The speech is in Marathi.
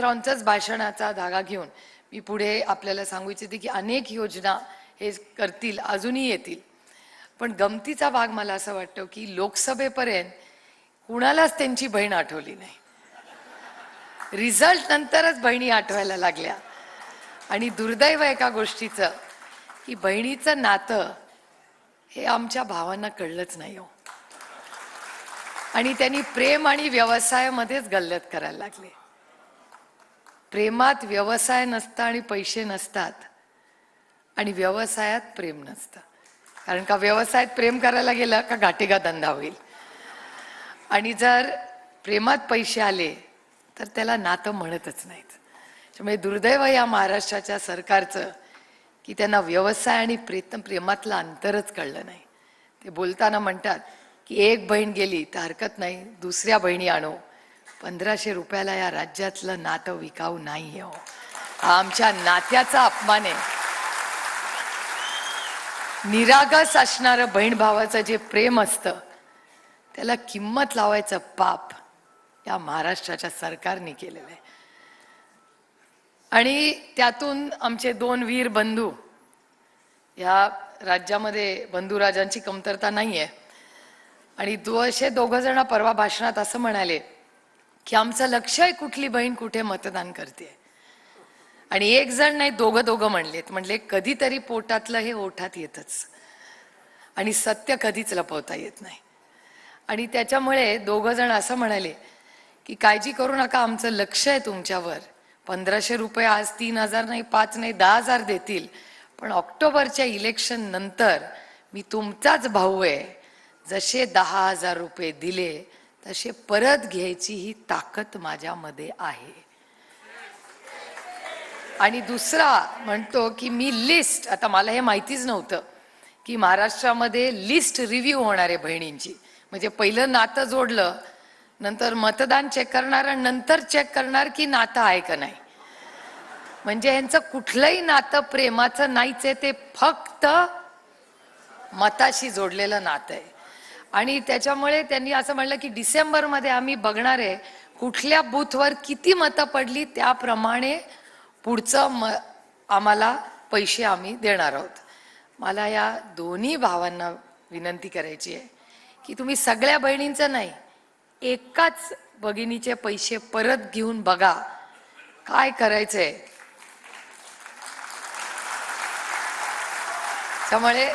रावांचाच भाषणाचा धागा घेऊन मी पुढे आपल्याला सांगू इच्छिते की अनेक योजना हे करतील अजूनही येतील. पण गमतीचा भाग मला असं वाटतं की लोकसभेपर्यंत कुणालाच त्यांची बहीण आठवली नाही. रिझल्ट नंतरच बहिणी आठवायला लागल्या. आणि दुर्दैव एका गोष्टीचं की बहिणीचं नातं हे आमच्या भावांना कळलंच नाही हो. आणि त्यांनी प्रेम आणि व्यवसायामध्येच गल्लत करायला लागले. प्रेमात व्यवसाय नसता आणि पैसे नसतात. आणि व्यवसायात प्रेम नसतं. कारण का व्यवसायात प्रेम करायला गेलं का घाटेगा धंदा होईल. आणि जर प्रेमात पैसे आले तर त्याला नातं म्हणतच नाहीत. त्यामुळे दुर्दैव या महाराष्ट्राच्या सरकारचं की त्यांना व्यवसाय आणि प्रेतम प्रेमातलं अंतरच कळलं नाही. ते बोलताना म्हणतात की एक बहीण गेली तर हरकत नाही. दुसऱ्या बहिणी आणू. पंधराशे रुपयाला या राज्यातलं नातं विकाऊ नाही हो. हा आमच्या नात्याचा अपमान आहे. निरागस असणारं बहीण भावाचं जे प्रेम असतं त्याला किंमत लावायचं पाप या महाराष्ट्राच्या सरकारने केलेलं आहे. आणि त्यातून आमचे दोन वीर बंधू या राज्यामध्ये बंधुराजांची कमतरता नाही आहे आणि दो असे दोघं जण परवा भाषणात असं म्हणाले की आमचं लक्ष आहे कुठली बहीण कुठे मतदान करते. आणि एक जण नाही दोघं दोघं म्हणलेत. म्हणले कधीतरी पोटातलं हे ओठात येतच. आणि सत्य कधीच लपवता येत नाही. आणि त्याच्यामुळे दोघं जण असं म्हणाले की काळजी करू नका आमचं लक्ष आहे तुमच्यावर. पंधराशे रुपये आज तीन हजार नाही पाच नाही दहा हजार देतील. पण ऑक्टोबरच्या इलेक्शन नंतर मी तुमचाच भाऊ आहे. जसे दहा हजार रुपये दिले तसे परत घ्यायची ही ताकद माझ्यामध्ये आहे. आणि दुसरा म्हणतो की मी लिस्ट आता मला हे माहितीच नव्हतं की महाराष्ट्रामध्ये लिस्ट रिव्ह्यू होणार आहे बहिणींची. म्हणजे पहिलं नातं जोडलं नंतर मतदान चेक करणार आणि नंतर चेक करणार की नातं आहे का नाही. म्हणजे ह्यांचं कुठलंही नातं प्रेमाचं नाहीच आहे ते फक्त मताशी जोडलेलं नातं आहे. आणि त्याच्यामुळे त्यांनी असं म्हणलं की डिसेंबरमध्ये आम्ही बघणार आहे कुठल्या बूथवर किती मतं पडली त्याप्रमाणे पुढचं म आम्हाला पैसे आम्ही देणार आहोत. मला या दोन्ही भावांना विनंती करायची आहे की तुम्ही सगळ्या बहिणींचं नाही एकाच भगिनीचे पैसे परत घेऊन बघा. काय करायचंय? त्यामुळे